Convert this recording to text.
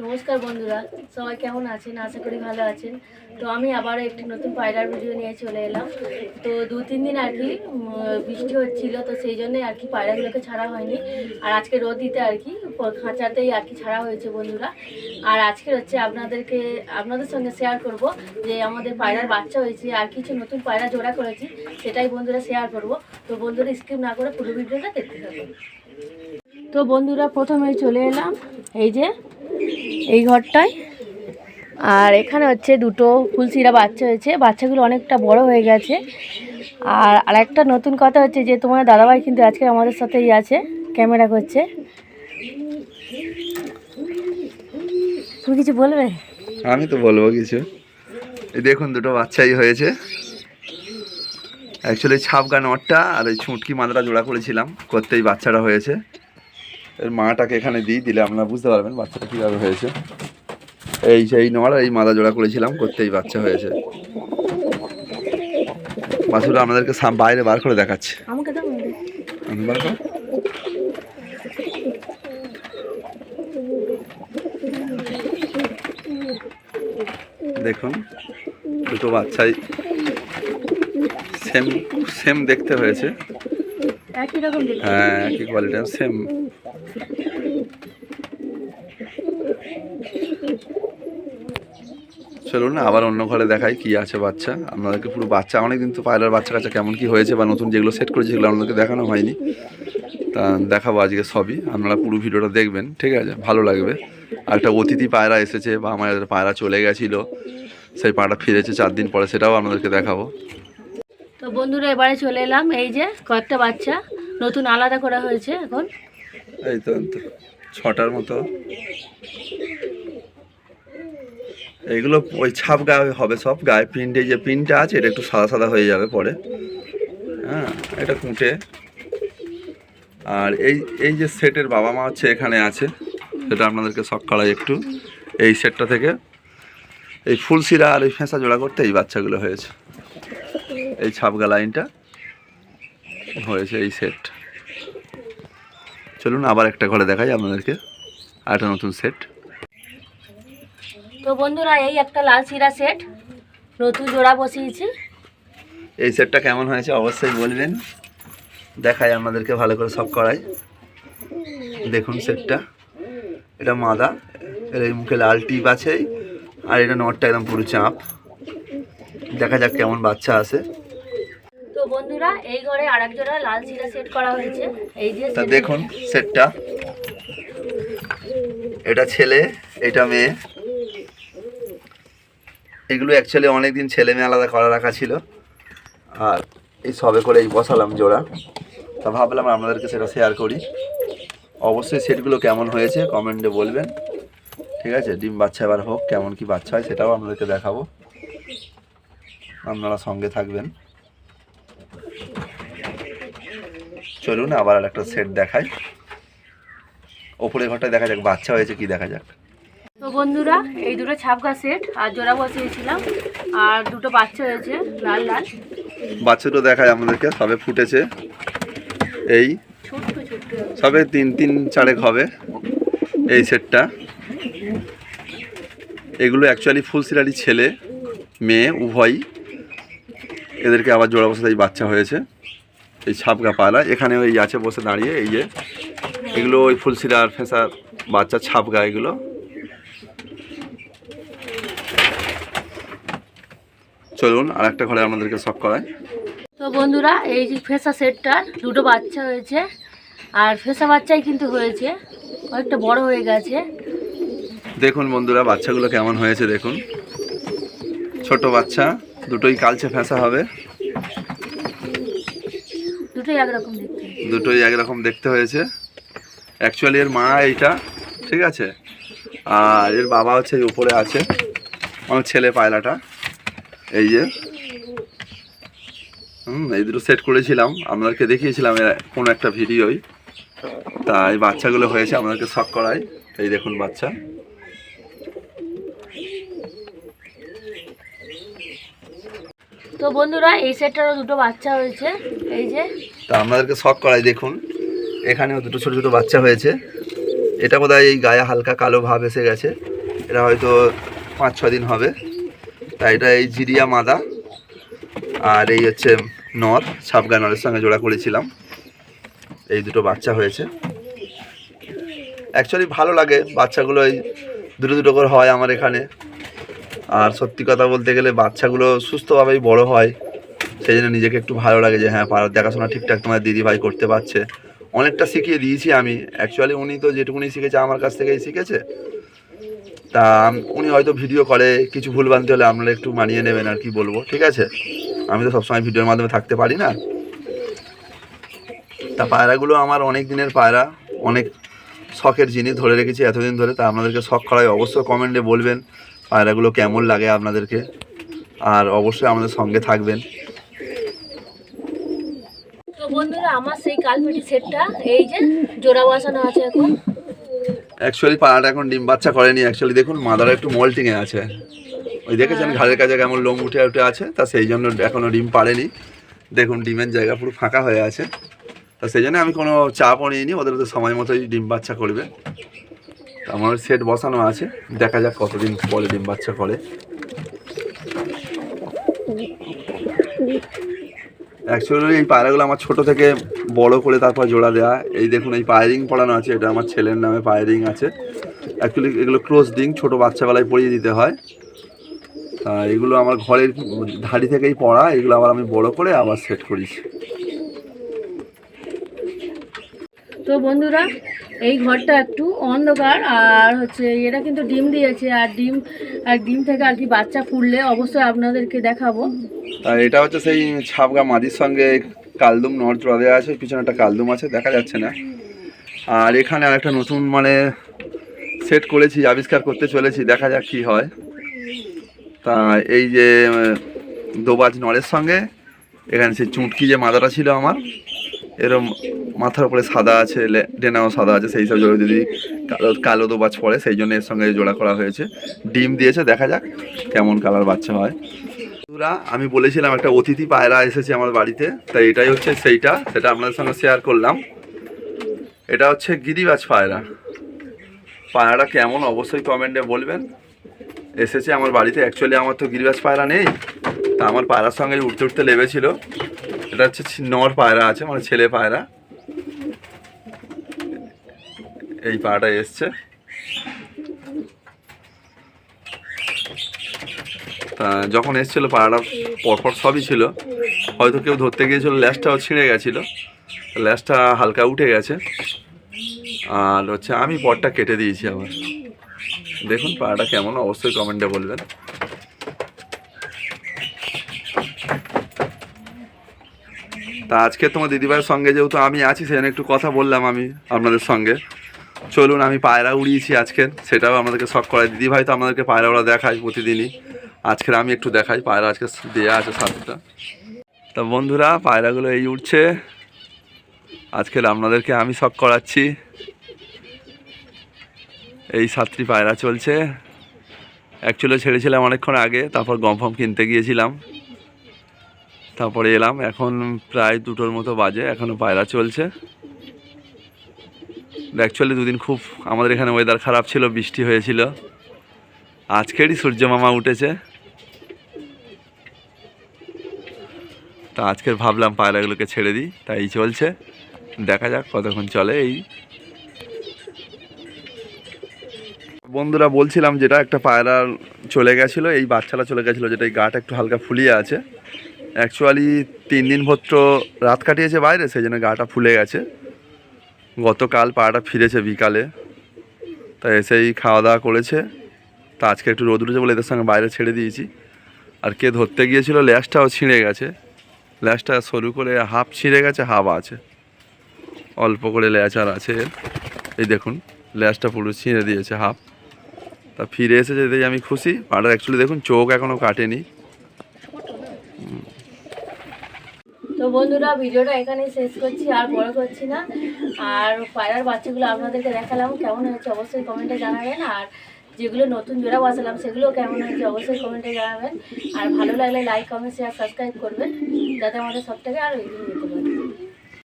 নমস্কার বন্ধুরা, সবাই কেমন আছেন? আশা করি ভালো আছেন। তো আমি আবার একটি নতুন পায়রার ভিডিও নিয়ে চলে এলাম। তো দু তিন দিন আর কি বৃষ্টি হচ্ছিল, তো সেই জন্যে আর কি পায়রাগুলোকে ছাড়া হয়নি। আর আজকে রোদ দিতে আর কি খাঁচাতেই আর কি ছাড়া হয়েছে বন্ধুরা। আর আজকে হচ্ছে আপনাদেরকে, আপনাদের সঙ্গে শেয়ার করব যে আমাদের পায়রার বাচ্চা হয়েছে, আর কিছু নতুন পায়রা জোড়া করেছি, সেটাই বন্ধুরা শেয়ার করব। তো বন্ধুরা স্কিপ না করে পুরো ভিডিওটা দেখতে থাকুন। তো বন্ধুরা প্রথমে চলে এলাম, এই যে এই ঘরটায়। আর এখানে হচ্ছে দুটো ফুলসিরা বাচ্চা হয়েছে। বাচ্চাগুলো অনেকটা বড় হয়ে গেছে। আর আরেকটা নতুন কথা হচ্ছে যে, তোমার দাদাভাই কিন্তু আজকে আমাদের সাথেই আছে, ক্যামেরা করছে। তুমি কিছু বলবে? আমি তো বলব কিছু। দেখুন, দুটো বাচ্চাই হয়েছে। অ্যাকচুয়ালি ছাপগা নটটা আর ওই ছুটকি মাদাটা জোড়া করেছিলাম, করতেই বাচ্চাটা হয়েছে। এর মাটাকে এখানে দিই দিলে আপনারা বুঝতে পারবেন বাচ্চাটা কীভাবে হয়েছে। এই সেই নড় এই মাদা জোড়া করেছিলাম করতেই বাচ্চা হয়েছে। বাছুরা আপনাদেরকে বাইরে বার করে দেখাচ্ছে। দেখুন দুটো বাচ্চাই সেম সেম দেখতে হয়েছে। হ্যাঁ একই কোয়ালিটির সেম চলুন আবার অন্য ঘরে দেখাই কি আছে বাচ্চা। আপনাদেরকে পুরো বাচ্চা অনেকদিন তো পায়লার বাচ্চা কাচ্চা কেমন কি হয়েছে বা নতুন যেগুলো সেট করেছে সেগুলো আপনাদেরকে দেখানো হয়নি। তা দেখাবো আজকে সবই আপনারা পুরো ভিডিওটা দেখবেন ঠিক আছে? ভালো লাগবে। আর একটা অতিথি পায়রা এসেছে বা আমাদের পায়রা চলে গেছিল সেই পায়রা ফিরেছে চার দিন পরে সেটাও আপনাদেরকে দেখাবো। তো বন্ধুরা এবারে চলে এলাম এই যে কয়েকটা বাচ্চা নতুন আলাদা করা হয়েছে এখন। এই তো, ছটার মতো। এইগুলো ওই ছাপ গায়ে হবে, সব গায়ে প্রিন্টে যে প্রিন্টটা আছে, এটা একটু সাদা সাদা হয়ে যাবে পরে। হ্যাঁ এটা কুঁটে আর এই এই যে সেটের বাবা মা হচ্ছে এখানে আছে, সেটা আপনাদেরকে শখ একটু। এই সেটটা থেকে এই ফুলসিরা আর এই ফেঁসা জোড়া করতে এই বাচ্চাগুলো হয়েছে। এই ছাপগা লাইনটা হয়েছে এই সেট চলুন আবার একটা ঘরে দেখাই আপনাদেরকে, আর একটা নতুন সেট তো বন্ধুরা এই একটা লাল সিরা সেট নতুন জোড়া বসিয়েছি। এই সেটটা কেমন হয়েছে অবশ্যই বলবেন। দেখাই আমাদেরকে ভালো করে সব করাই। দেখুন সেটটা এটা মাদা এর এই মুখে লাল টিপ আছে আর এটা নটটা একদম পুরো চাপ। দেখা যাক কেমন বাচ্চা আছে তো বন্ধুরা এই ঘরে আরেক জোড়া লাল সিরা সেট করা হয়েছে। এই যে তা দেখুন সেটটা এটা ছেলে এটা মেয়ে। এগুলো অ্যাকচুয়ালি অনেকদিন ছেলে মেয়ে আলাদা করা রাখা ছিল। আর এই সবে করে এই বসালাম জোড়া। তা ভাবলাম আপনাদেরকে সেটা শেয়ার করি। অবশ্যই সেটগুলো কেমন হয়েছে কমেন্টে বলবেন। ঠিক আছে? ডিম বাচ্চা এবার হোক, কেমন কি বাচ্চা হয় সেটাও আপনাদেরকে দেখাবো। আপনারা সঙ্গে থাকবেন। চলুন আবার আর একটা সেট দেখাই। ওপরের ঘরটায় দেখা যাক বাচ্চা হয়েছে কি দেখা যাক। তো বন্ধুরা, এই দুটো ছাপগা সেট আর জোড়া বসিয়েছিলাম, আর দুটো বাচ্চা হয়েছে, লাল লাল। বাচ্চাটা দেখায় আমাদেরকে, সবে ফুটেছে। এই, সবে তিন তিন চারেক হবে এই সেটটা এগুলো অ্যাকচুয়ালি ফুলসিরারি ছেলে, মেয়ে, উভয়ই। এদেরকে আবার জোড়া বসে এই বাচ্চা হয়েছে। এই ছাপগা পালা, এখানে ওই আছে বসে দাঁড়িয়ে, এই যে। এগুলো ওই ফুলসিরার ফেঁসার বাচ্চা ছাপগা এগুলো। চলুন আর একটা ঘরে আমাদেরকে সব করায়। তো বন্ধুরা এই যে ফেসা সেটটার দুটো বাচ্চা হয়েছে। আর ফেসা বাচ্চাই কিন্তু হয়েছে। অনেকটা বড় হয়ে গেছে। দেখুন বন্ধুরা বাচ্চাগুলো কেমন হয়েছে দেখুন। ছোট বাচ্চা দুটোই কালচে ফেঁসা হবে। দুটোই একরকম দেখতে। দুটোই একরকম দেখতে হয়েছে। অ্যাকচুয়ালি এর মা এইটা ঠিক আছে? আর এর বাবা হচ্ছে এই উপরে আছে আমার ছেলে পায়লাটা এই যে হুম এই দুটো সেট করেছিলাম। আপনাদেরকে দেখিয়েছিলাম কোনো একটা ভিডিওই। তা এই বাচ্চাগুলো হয়েছে আপনাদেরকে শখ করাই। এই দেখুন বাচ্চা। তো বন্ধুরা এই সেটটারও দুটো বাচ্চা হয়েছে। এই যে। তা আপনাদেরকে শখ করাই দেখুন। এখানেও দুটো ছোটো ছোটো বাচ্চা হয়েছে। এটা বোধহয় এই গায়ে হালকা কালো ভাব এসে গেছে। এটা হয়তো পাঁচ ছ দিন হবে। তা এটা এই জিরিয়া মাদা। আর এই হচ্ছে নর সাবগা নরের সঙ্গে জোড়া করেছিলাম। এই দুটো বাচ্চা হয়েছে। অ্যাকচুয়ালি ভালো লাগে, বাচ্চাগুলো এই দুটো দুটো করে হয় আমার এখানে। আর সত্যি কথা বলতে গেলে বাচ্চাগুলো সুস্থভাবেই বড় হয়। সেই জন্য নিজেকে একটু ভালো লাগে যে হ্যাঁ পাড়ার দেখাশোনা ঠিকঠাক তোমার দিদি ভাই করতে পারছে। অনেকটা শিখিয়ে দিয়েছি আমি। অ্যাকচুয়ালি উনি তো যেটুকুনি শিখেছে আমার কাছ থেকেই শিখেছে। তা উনি হয়তো ভিডিও করে, কিছু ভুল বানতে হলে আপনারা একটু মানিয়ে নেবেন আর কি বলব, ঠিক আছে? আমি তো সবসময় ভিডিওর মাধ্যমে থাকতে পারি না। তা পায়রাগুলো আমার অনেক দিনের পায়রা, অনেক শখের জিনিস ধরে রেখেছি এতদিন ধরে, তা আপনাদেরকে শখ করায় অবশ্যই কমেন্টে বলবেন পায়রাগুলো কেমন লাগে আপনাদেরকে, আর অবশ্যই আমাদের সঙ্গে থাকবেন। বন্ধুরা, আমার সেই কালপেটি সেটটা এই যে জোড়া বসানো আছে এখন। অ্যাকচুয়ালি পায়রাটা এখন ডিম বাচ্চা করেনি অ্যাকচুয়ালি দেখুন মাদারা একটু মল্টিংয়ে আছে। ওই দেখেছেন ঘাড়ের কাছে কেমন লোম উঠে উঠে আছে তা সেই জন্য এখনও ডিম পারেনি দেখুন ডিমের জায়গা পুরো ফাঁকা হয়ে আছে। তা সেই জন্য আমি কোনো চাপও নিইনি ওদের তো সময় মতোই ডিম বাচ্চা করবে। তা আমার সেট বসানো আছে দেখা যাক কতদিন পরে ডিম বাচ্চা করে। অ্যাকচুয়ালি এই পায়রাগুলো আমার ছোট থেকে বড় করে তারপর জোড়া দেওয়া এই দেখুন, এই পায়রিং পড়ানো আছে, এটা আমার ছেলের নামে পায়রিং আছে। অ্যাকচুয়ালি এগুলো ক্লোজ ডিং ছোটো বাচ্চাবেলায় পরিয়ে দিতে হয়। তা এগুলো আমার ঘরের ধাড়ি থেকেই পড়া এগুলো আবার আমি বড় করে আবার সেট করিস। তো বন্ধুরা, এই ঘরটা একটু অন্ধকার, আর হচ্ছে এরা কিন্তু ডিম দিয়েছে, আর ডিম আর ডিম থেকে আর কি বাচ্চা ফুললে অবশ্যই আপনাদেরকে দেখাবো। আর এটা হচ্ছে সেই ছাপগা মাদির সঙ্গে কালদুম নর জোড়া দেওয়া আছে, পিছনে একটা কালদুম আছে, দেখা যাচ্ছে না। আর এখানে আর একটা নতুন মানে সেট করেছি, আবিষ্কার করতে চলেছি, দেখা যাক কি হয়। তা এই যে দোবাজ নরের সঙ্গে, এখানে সেই চুটকি যে মাদাটা ছিল আমার এরম মাথার উপরে সাদা আছে ডেনাও সাদা আছে, সেই সব জোড়া যদি কালো কালো দোবাজ পড়ে, সেই জন্য এর সঙ্গে জোড়া করা হয়েছে। ডিম দিয়েছে, দেখা যাক কেমন কালার বাচ্চা হয়। বন্ধুরা, আমি বলেছিলাম একটা অতিথি পায়রা এসেছে আমার বাড়িতে, তাই এটাই হচ্ছে সেইটা, সেটা আপনাদের সঙ্গে শেয়ার করলাম। এটা হচ্ছে গিরিবাজ পায়রা। পায়রাটা কেমন, অবশ্যই কমেন্টে বলবেন। এসেছে আমার বাড়িতে অ্যাকচুয়ালি আমার তো গিরিবাজ পায়রা নেই, তা আমার পায়রার সঙ্গে উঠতে উঠতে লেবেছিল। এটা হচ্ছে নর পায়রা আছে মানে ছেলে পায়রা। এই পায়রাটা এসছে। যখন এসেছিল পাড়াটা, পরপর সবই ছিল। হয়তো কেউ ধরতে গিয়েছিল, ল্যাসটাও ছিঁড়ে গেছিল। ল্যাসটা হালকা উঠে গেছে। আর হচ্ছে আমি পরটা কেটে দিয়েছি আবার। দেখুন পাড়াটা কেমন, অবশ্যই কমেন্টে বলবেন। তা আজকে তোমার দিদিভাইয়ের সঙ্গে যেহেতু আমি আছি সেজন্য একটু কথা বললাম আমি আপনাদের সঙ্গে। চলুন, আমি পায়রা উড়িয়েছি আজকের সেটাও আমাদেরকে শখ করায়। দিদিভাই তো আমাদেরকে পায়রা ওরা দেখায় প্রতিদিনই। আজকের আমি একটু দেখাই, পায়রা আজকে দেওয়া আছে সাতটা। তা বন্ধুরা, পায়রাগুলো এই উঠছে আজকের আপনাদেরকে আমি শখ করাচ্ছি। এই সাতটি পায়রা চলছে। অ্যাকচুয়ালি ছেড়েছিলাম অনেকক্ষণ আগে, তারপর গম ফম কিনতে গিয়েছিলাম। তারপরে এলাম, এখন প্রায় দুটোর মতো বাজে এখনও পায়রা চলছে। অ্যাকচুয়ালি দুদিন খুব, আমাদের এখানে ওয়েদার খারাপ ছিল, বৃষ্টি হয়েছিল। আজকেরই সূর্য মামা উঠেছে। তা আজকের ভাবলাম পায়রাগুলোকে ছেড়ে দিই, তাই চলছে। দেখা যাক কতক্ষণ চলে এই। বন্ধুরা বলছিলাম যেটা, একটা পায়রা চলে গেছিল, এই বাচ্চারা চলে গেছিল, যেটা এই গাটা একটু হালকা ফুলিয়ে আছে। অ্যাকচুয়ালি তিন দিন ভত্র রাত কাটিয়েছে বাইরে, সেই জন্য গাটা ফুলে গেছে। গতকাল পাড়াটা ফিরেছে বিকালে, তা এসেই খাওয়া দাওয়া করেছে। তা আজকে একটু রোদ উঠেছে বলে এদের সঙ্গে বাইরে ছেড়ে দিয়েছি। আর কে ধরতে গিয়েছিল ল্যাসটাও ছিঁড়ে গেছে। ল্যাসটা সরু করে হাফ ছিঁড়ে গেছে, হাফ আছে। অল্প করে ল্যাচ আর আছে এই দেখুন ল্যাসটা পুরো ছিঁড়ে দিয়েছে, হাফ। তা ফিরে এসেছে এতেই আমি খুশি। পাড়ার অ্যাকচুয়ালি দেখুন, চোখ এখনও কাটেনি। তো বন্ধুরা, ভিডিওটা এখানেই শেষ করছি, আর বড় করছি না। আর পায়রার বাচ্চাগুলো আপনাদেরকে দেখালাম, কেমন হয়েছে অবশ্যই কমেন্টে জানাবেন। আর যেগুলো নতুন জোড়া বসালাম, সেগুলো কেমন হয়েছে অবশ্যই কমেন্টে জানাবেন। আর ভালো লাগলে লাইক কমেন্ট শেয়ার সাবস্ক্রাইব করবেন, যাতে আমাদের সব থেকে আরও এগিয়ে